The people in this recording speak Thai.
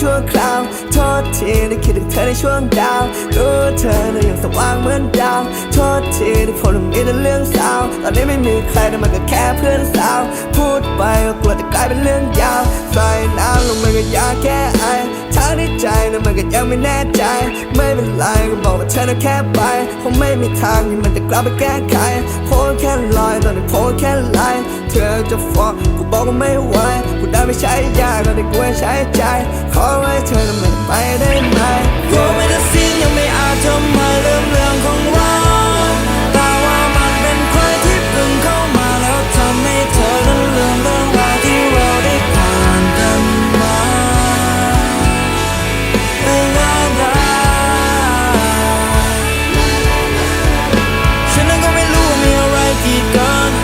ชั่วคราว โทษทีที่คิดถึงเธอในช่วงดาวรู้เธอนั้นยังสว่างเหมือนดาว โทษทีที่ผมมีแต่เรื่องเศร้าตอนนี้ไม่มีใครแต่มันก็แค่เพื่อนสาว พูดไปก็กลัวจะกลายเป็นเรื่องยาว ใส่น้ำลงมันก็ยากแค่ไอทั้งในใจนั้นมันก็ยังไม่แน่ใจ ไม่เป็นไรก็บอกว่าเธอนั้นแค่ไปคงไม่มีทางที่มันจะกลับไปแก้ไขโพสแค่ลอยตอนนี้โพสแค่ไลน์ เธอจะฟ้องกูบอกว่าไม่ไหวกูได้ไม่ใช้ยากตอนนี้กูให้ใช้ใจ ขอไว้เธอนั้นไม่ไปได้